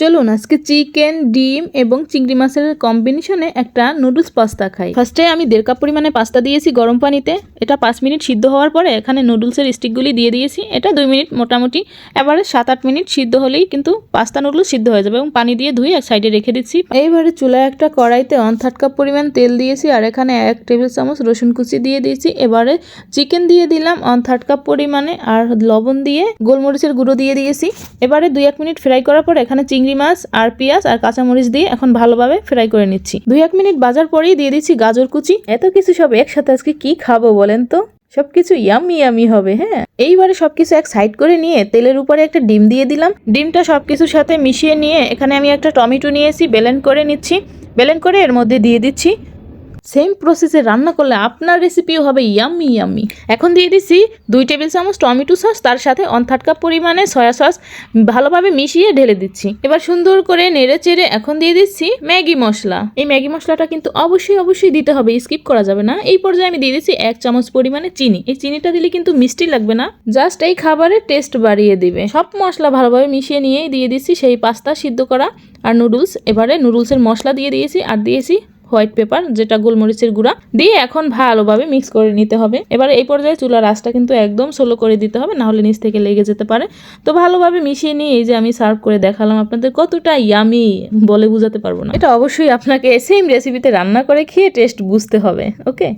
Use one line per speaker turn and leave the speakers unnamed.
চলুন আজকে চিকেন, ডিম এবং চিংড়ি মাছের কম্বিনেশনে একটা নুডলস পাস্তা খাই। ফার্স্টে আমি দেড় কাপ পরিমাণে পাস্তা দিয়েছি গরম পানিতে। এটা পাঁচ মিনিট সিদ্ধ হওয়ার পরে এখানে নুডলসের স্টিকগুলি দিয়ে দিয়েছি। এটা দুই মিনিট মোটামুটি। এবারে সাত আট মিনিট সিদ্ধ হলেই কিন্তু পাস্তা, নুডলস সিদ্ধ হয়ে যাবে এবং পানি দিয়ে ধুয়ে এক সাইডে রেখে দিচ্ছি। এইবারে চুলায় একটা কড়াইতে ওয়ান থার্ড কাপ পরিমাণ তেল দিয়েছি আর এখানে এক টেবিল চামচ রসুন কুচি দিয়ে দিয়েছি। এবারে চিকেন দিয়ে দিলাম ওয়ান থার্ড কাপ পরিমাণে আর লবণ দিয়ে গোলমরিচের গুঁড়ো দিয়ে দিয়েছি। এবারে দুই এক মিনিট ফ্রাই করার পর এখানে চিংড়ি মাছ আর পেঁয়াজ আর কাঁচামরিচ দিয়ে এখন ভালোভাবে ফ্রাই করে নিচ্ছি। দুই এক মিনিট বাজার পরেই দিয়ে দিচ্ছি গাজর কুচি। এত কিছু সব একসাথে আজকে কি খাব বলেন তো? সবকিছু ইয়ামি ইয়ামি হবে হ্যাঁ? এইবারে সবকিছু এক সাইড করে নিয়ে তেলের উপরে একটা ডিম দিয়ে দিলাম। ডিমটা সবকিছুর সাথে মিশিয়ে নিয়ে এখানে আমি একটা টমেটো নিয়েছি বেলেন করে নিচ্ছি। বেলেন করে এর মধ্যে দিয়ে দিচ্ছি। সেম প্রসেসে রান্না করলে আপনার রেসিপিও হবে ইয়াম্মি ইয়াম্মি এখন দিয়ে দিচ্ছি দুই টেবিল চামচ টমেটো সস তার সাথে ওয়ান থার্ড কাপ পরিমাণে সয়া সস ভালোভাবে মিশিয়ে ঢেলে দিচ্ছি। এবার সুন্দর করে নেড়ে চেড়ে এখন দিয়ে দিচ্ছি ম্যাগি মশলা। এই ম্যাগি মশলাটা কিন্তু অবশ্যই অবশ্যই দিতে হবে স্কিপ করা যাবে না। এই পর্যায়ে আমি দিয়ে দিচ্ছি এক চামচ পরিমাণে চিনি। এই চিনিটা দিলে কিন্তু মিষ্টি লাগবে না। জাস্ট এই খাবারের টেস্ট বাড়িয়ে দিবে। সব মশলা ভালোভাবে মিশিয়ে নিয়েই দিয়ে দিচ্ছি সেই পাস্তা সিদ্ধ করা আর নুডলস এবারে নুডলসের মশলা দিয়ে দিয়েছি আর দিয়েছি হোয়াইট পেপার, যেটা গোলমরিচের গুঁড়া, দিয়ে এখন ভালোভাবে মিক্স করে নিতে হবে। এবার এই পর্যায়ে চুলার আঁচটা কিন্তু একদম সোলো করে দিতে হবে, নাহলে নিচ থেকে লেগে যেতে পারে। তো ভালোভাবে মিশিয়ে নিয়ে এই যে আমি সার্ভ করে দেখালাম আপনাদের, কতটা ইয়ামি বলে বোঝাতে পারব না। এটা অবশ্যই আপনাকে সেম রেসিপিতে রান্না করে খেয়ে টেস্ট বুঝতে হবে ওকে